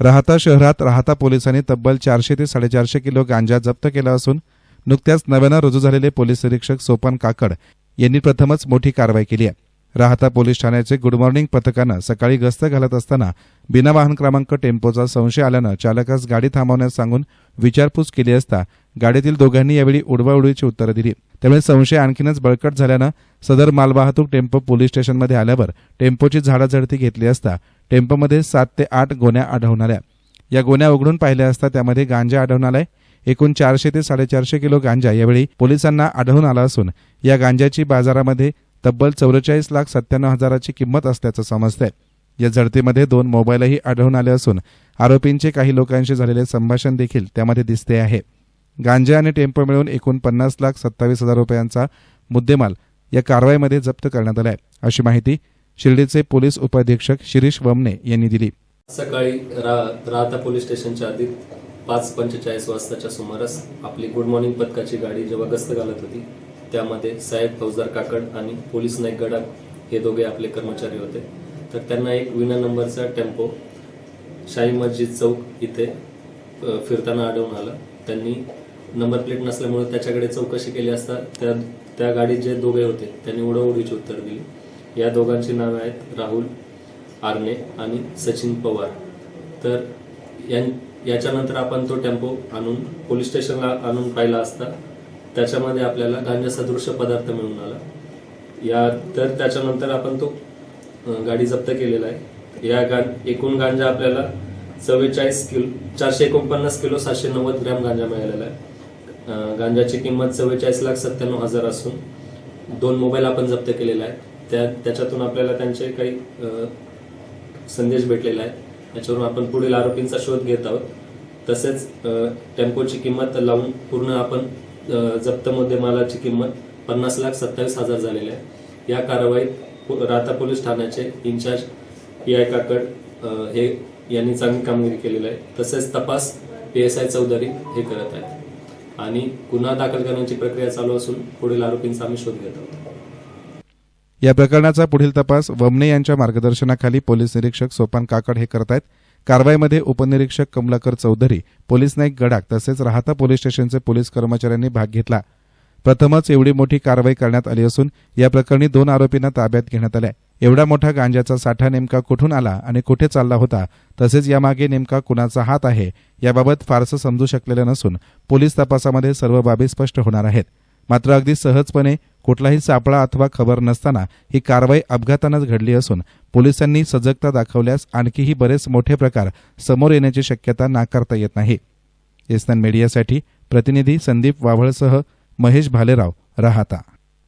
राहता शहरात राहता पोलिसांनी तब्बल चारशे ते साडेचारशे किलो गांजा जप्त केला असून नुकत्याच नव्यानं रुजू झालेले पोलीस निरीक्षक सोपान काकड यांनी प्रथमच मोठी कारवाई केली आहे. राहता पोलीस ठाण्याचे गुड मॉर्निंग पथकानं सकाळी गस्त घालत असताना बिना वाहन क्रमांक टेम्पोचा संशय आल्यानं चालकास गाडी थांबवण्यास सांगून विचारपूस केली असता गाडीतील दोघांनी यावेळी उडवाउडवीची उत्तरं दिली. त्यामुळे संशय आणखीनच बळकट झाल्यानं सदर मालवाहतूक टेम्पो पोलीस स्टेशनमध्ये आल्यावर टेम्पोची झाडाझडती घेतली असता टेम्पोमध्ये सात ते आठ गोण्या आढळून आल्या. या गोण्या उघडून पाहिल्या असता त्यामध्ये गांजा आढळून आलाय. एकूण चारशे ते साडेचारशे किलो गांजा यावेळी पोलिसांना आढळून आला असून या गांजाची बाजारामध्ये तब्बल चौवेचाळीस लाख सत्त्याण्णव हजाराची किंमत असल्याचं समजतंय. या झडतीमध्ये दोन मोबाईलही आढळून आले असून आरोपींचे काही लोकांशी झालेले संभाषण देखील त्यामध्ये दिसते आहे. गांजा आणि टेम्पो मिळवून एकूण पन्नास लाख सत्तावीस हजार रुपयांचा मुद्देमाल या कारवाईमध्ये जप्त करण्यात आला आहे. अशी माहिती शिर्डीचे पोलीस उपाधीक्षक शिरीष वमने यांनी दिली. सकाळी रा राहता पोलीस स्टेशनच्या आधी पाच पंचेचाळीस वाजताच्या सुमारास आपली गुड मॉर्निंग पथकाची गाडी जेव्हा गस्त घालत होती त्यामध्ये साहेब फौजदार काकड आणि पोलीस नाईक गडाख हे दोघे आपले कर्मचारी होते. तर त्यांना एक विना नंबरचा टेम्पो शाही मस्जिद चौक इथे फिरताना आढळून आला. त्यांनी नंबर प्लेट नसल्यामुळे त्याच्याकडे चौकशी केली असता त्या त्या गाडीत जे दोघे होते त्यांनी उडवडीची उत्तर दिली. या दोघांची नावे आहेत राहुल आरणे आणि सचिन पवार. तर यां- याच्यानंतर आपण तो टेम्पो आणून पोलीस स्टेशनला आणून पाहिला असता त्याच्यामध्ये आपल्याला गांजा सदृश पदार्थ मिळून आला. या तर त्याच्यानंतर आपण तो गाडी जप्त केलेला आहे. या गा एकूण गांजा आपल्याला चव्वेचाळीस किलो चारशे एकोणपन्नास किलो सातशे नव्वद ग्रॅम गांजा मिळालेला आहे. गांजाची किंमत चव्वेचाळीस लाख सत्त्याण्णव हजार असून दोन मोबाईल आपण जप्त केलेला आहे त्या त्याच्यातून आपल्याला त्यांचे काही संदेश भेटलेला आहे याच्यावरून आपण पुढील आरोपींचा शोध घेत आहोत. तसेच टेम्पोची किंमत लावून पूर्ण आपण जप्त मुद्देमालाची किंमत पन्नास लाख सत्तावीस हजार झालेली आहे. या कारवाईत पो- राहता पोलीस ठाण्याचे इन्चार्ज पी आय काकड हे यांनी चांगली कामगिरी केलेली आहे. तसेच तपास पी एस आय चौधरी हे करत आहेत. आणि गुन्हा दाखल करण्याची प्रक्रिया चालू असून पुढील आरोपींचा आम्ही शोध घेत आहोत. या प्रकरणाचा पुढील तपास वमने यांच्या मार्गदर्शनाखाली पोलीस निरीक्षक सोपान काकड हे करत आहेत कारवाईमध्ये उपनिरीक्षक कमलाकर चौधरी पोलीस नाईक गडाख तसेच राहता पोलीस स्टेशनचे पोलीस कर्मचाऱ्यांनी भाग घेतला. प्रथमच एवढी मोठी कारवाई करण्यात आली असून या प्रकरणी दोन आरोपींना ताब्यात घेण्यात आलंय. एवढा मोठा गांजाचा साठा नेमका कुठून आला आणि कुठे चालला होता? तसेच यामागे नेमका कुणाचा हात आहे? याबाबत फारसं समजू शकलेलं नसून पोलीस तपासामध्ये सर्व बाबी स्पष्ट होणार आहेत. मात्र अगदी सहजपणे कुठलाही सापळा अथवा खबर नसताना ही कारवाई अपघातानंच घडली असून पोलिसांनी सजगता दाखवल्यास आणखीही बरेच मोठे प्रकार समोर येण्याची शक्यता नाकारता येत नाही. एसनान मीडियासाठी प्रतिनिधी संदीप वाव्हळसह महेश भालेराव राहता.